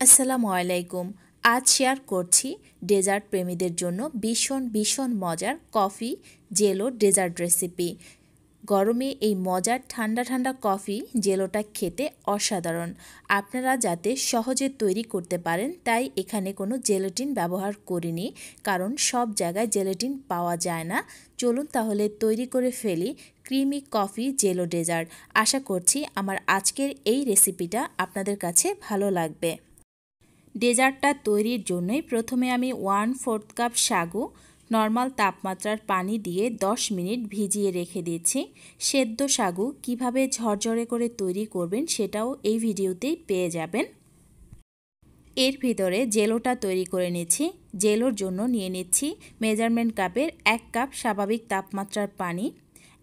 আসসালামু আলাইকুম। আজ শেয়ার করছি ডেজার্ট প্রেমীদের জন্য ভীষণ ভীষণ মজার কফি জেলো ডেজার্ট রেসিপি। গরমে এই মজার ঠান্ডা ঠান্ডা কফি জেলোটা খেতে অসাধারণ। আপনারা যাতে সহজে তৈরি করতে পারেন, তাই এখানে কোনো জেলেটিন ব্যবহার করিনি, কারণ সব জায়গায় জেলেটিন পাওয়া যায় না। চলুন তাহলে তৈরি করে ফেলি ক্রিমি কফি জেলো ডেজার্ট। আশা করছি আমার আজকের এই রেসিপিটা আপনাদের কাছে ভালো লাগবে। ডেজার্টটা তৈরির জন্যই প্রথমে আমি ওয়ান ফোর্থ কাপ সাগু, নর্মাল তাপমাত্রার পানি দিয়ে 10 মিনিট ভিজিয়ে রেখে দিচ্ছি সেদ্ধ সাগু কীভাবে ঝরঝরে করে তৈরি করবেন সেটাও এই ভিডিওতেই পেয়ে যাবেন। এর ভিতরে জেলোটা তৈরি করে নিচ্ছি জেলোর জন্য নিয়ে নিচ্ছি মেজারমেন্ট কাপের এক কাপ স্বাভাবিক তাপমাত্রার পানি,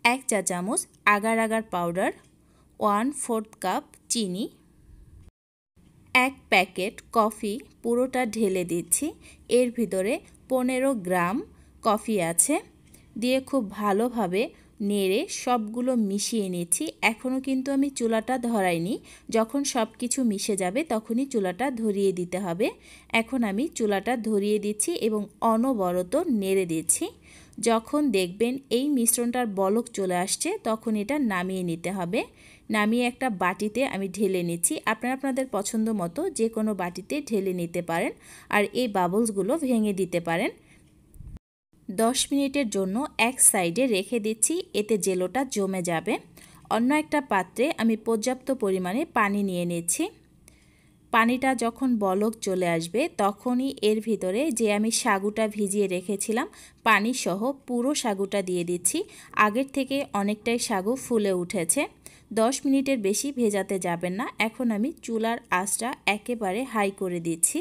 এক চা চামচ agar agar powder, one fourth cup চিনি এক প্যাকেট কফি পুরোটা ঢেলে দিচ্ছি। এর ভিতরে পনেরো গ্রাম কফি আছে। দিয়ে খুব ভালোভাবে নেড়ে সবগুলো মিশিয়ে নিচ্ছি। এখনও কিন্তু আমি চুলাটা ধরাইনি। যখন সব কিছু মিশে যাবে তখনই চুলাটা ধরিয়ে দিতে হবে। এখন আমি চুলাটা ধরিয়ে দিচ্ছি এবং অনবরত নেড়ে দিচ্ছি। যখন দেখবেন এই মিশ্রণটার বলক চলে আসছে, তখন এটা নামিয়ে নিতে হবে। নামিয়ে একটা বাটিতে আমি ঢেলে নিচ্ছি। আপনারা আপনাদের পছন্দ মতো যে কোনো বাটিতে ঢেলে নিতে পারেন আর এই বাবলসগুলো ভেঙে দিতে পারেন। দশ মিনিটের জন্য এক সাইডে রেখে দিচ্ছি, এতে জেলোটা জমে যাবে। অন্য একটা পাত্রে আমি পর্যাপ্ত পরিমাণে পানি নিয়ে নিচ্ছি। পানিটা যখন বলক চলে আসবে, তখনই এর ভিতরে যে আমি সাগুটা ভিজিয়ে রেখেছিলাম পানি সহ পুরো সাগুটা দিয়ে দিচ্ছি। আগের থেকে অনেকটাই সাগু ফুলে উঠেছে। দশ মিনিটের বেশি ভেজাতে যাবেন না। এখন আমি চুলার আঁচটা একেবারে হাই করে দিচ্ছি।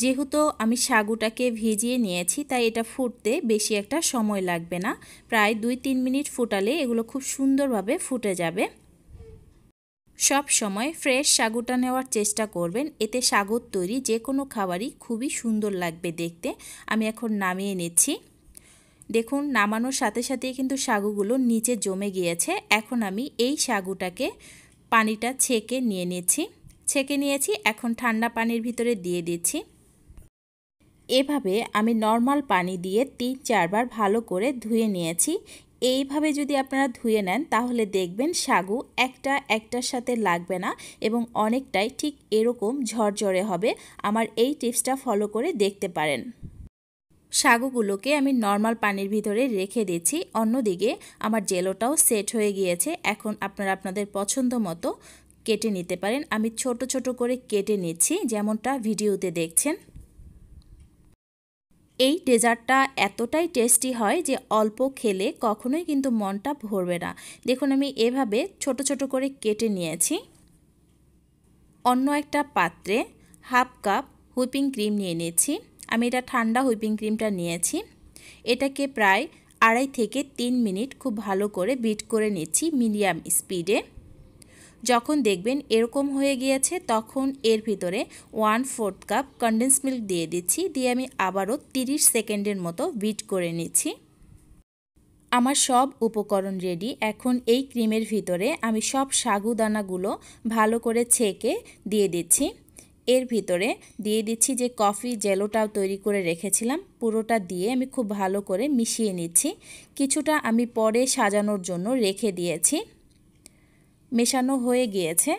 যেহেতু আমি সাগুটাকে ভিজিয়ে নিয়েছি, তাই এটা ফুটতে বেশি একটা সময় লাগবে না। প্রায় দুই তিন মিনিট ফুটালে এগুলো খুব সুন্দরভাবে ফুটে যাবে। সব সময় ফ্রেশ সাগুটা নেওয়ার চেষ্টা করবেন। এতে সাগুর তৈরি যে কোনো খাবারই খুবই সুন্দর লাগবে দেখতে। আমি এখন নামিয়ে নিচ্ছি। দেখুন, নামানোর সাথে সাথে কিন্তু সাগুগুলো নিচে জমে গিয়েছে। এখন আমি এই সাগুটাকে পানিটা ছেঁকে নিয়ে নিচ্ছি। ছেঁকে নিয়েছি, এখন ঠান্ডা পানির ভিতরে দিয়ে দিচ্ছি। এভাবে আমি নর্মাল পানি দিয়ে তিন চারবার ভালো করে ধুয়ে নিয়েছি। এইভাবে যদি আপনারা ধুয়ে নেন, তাহলে দেখবেন সাগু একটা একটার সাথে লাগবে না এবং অনেকটাই ঠিক এরকম ঝরঝরে হবে। আমার এই টিপসটা ফলো করে দেখতে পারেন। সাগুগুলোকে আমি নর্মাল পানির ভিতরে রেখে দিচ্ছি। অন্যদিকে আমার জেলোটাও সেট হয়ে গিয়েছে। এখন আপনারা আপনাদের পছন্দ মতো কেটে নিতে পারেন। আমি ছোট ছোট করে কেটে নিচ্ছি, যেমনটা ভিডিওতে দেখছেন। এই ডেজার্টটা এতটাই টেস্টি হয় যে অল্প খেলে কখনোই কিন্তু মনটা ভরবে না। দেখুন আমি এভাবে ছোট ছোট করে কেটে নিয়েছি। অন্য একটা পাত্রে হাফ কাপ হুইপিং ক্রিম নিয়ে নিয়েছি। আমি এটা ঠান্ডা হুইপিং ক্রিমটা নিয়েছি। এটাকে প্রায় আড়াই থেকে তিন মিনিট খুব ভালো করে বিট করে নিচ্ছি মিডিয়াম স্পিডে। যখন দেখবেন এরকম হয়ে গিয়েছে, তখন এর ভিতরে one fourth cup condense milk দিয়ে দিচ্ছি। দিয়ে আমি আবারও 30 সেকেন্ডের মতো বিট করে নিচ্ছি। আমার সব উপকরণ রেডি এখন এই ক্রিমের ভিতরে আমি সব সাগুদানাগুলো ভালো করে ছেঁকে দিয়ে দিচ্ছি। এর ভিতরে দিয়ে দিচ্ছি যে কফি জেলোটাও তৈরি করে রেখেছিলাম। পুরোটা দিয়ে আমি খুব ভালো করে মিশিয়ে নিচ্ছি। কিছুটা আমি পরে সাজানোর জন্য রেখে দিয়েছি। মেশানো হয়ে গিয়েছে।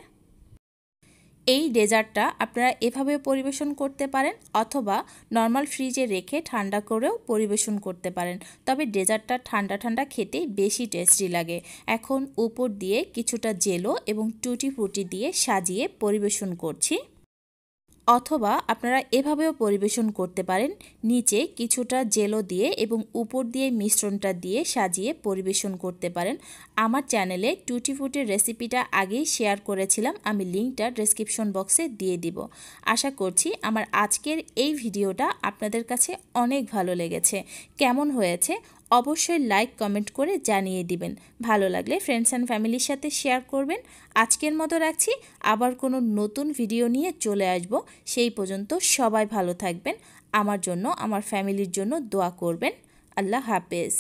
এই ডেজার্টটা আপনারা এভাবে পরিবেশন করতে পারেন অথবা নর্মাল ফ্রিজে রেখে ঠান্ডা করেও পরিবেশন করতে পারেন। তবে ডেজার্টটা ঠান্ডা ঠান্ডা খেতে বেশি টেস্টি লাগে। এখন উপর দিয়ে কিছুটা জেলো এবং টুটি ফুটি দিয়ে সাজিয়ে পরিবেশন করছি। অথবা আপনারা এভাবেও পরিবেশন করতে পারেন, নিচে কিছুটা জেলো দিয়ে এবং উপর দিয়ে মিশ্রণটা দিয়ে সাজিয়ে পরিবেশন করতে পারেন। আমার চ্যানেলে টুটি ফুটির রেসিপিটা আগেই শেয়ার করেছিলাম, আমি লিঙ্কটা ডেসক্রিপশন বক্সে দিয়ে দিব। আশা করছি আমার আজকের এই ভিডিওটা আপনাদের কাছে অনেক ভালো লেগেছে। কেমন হয়েছে? অবশ্যই লাইক কমেন্ট করে জানিয়ে দিবেন। ভালো লাগলে ফ্রেন্ডস অ্যান্ড ফ্যামিলির সাথে শেয়ার করবেন। আজকের মতো রাখছি। আবার কোনো নতুন ভিডিও নিয়ে চলে আসব। সেই পর্যন্ত সবাই ভালো থাকবেন। আমার জন্য, আমার ফ্যামিলির জন্য দোয়া করবেন। আল্লাহ হাফেজ।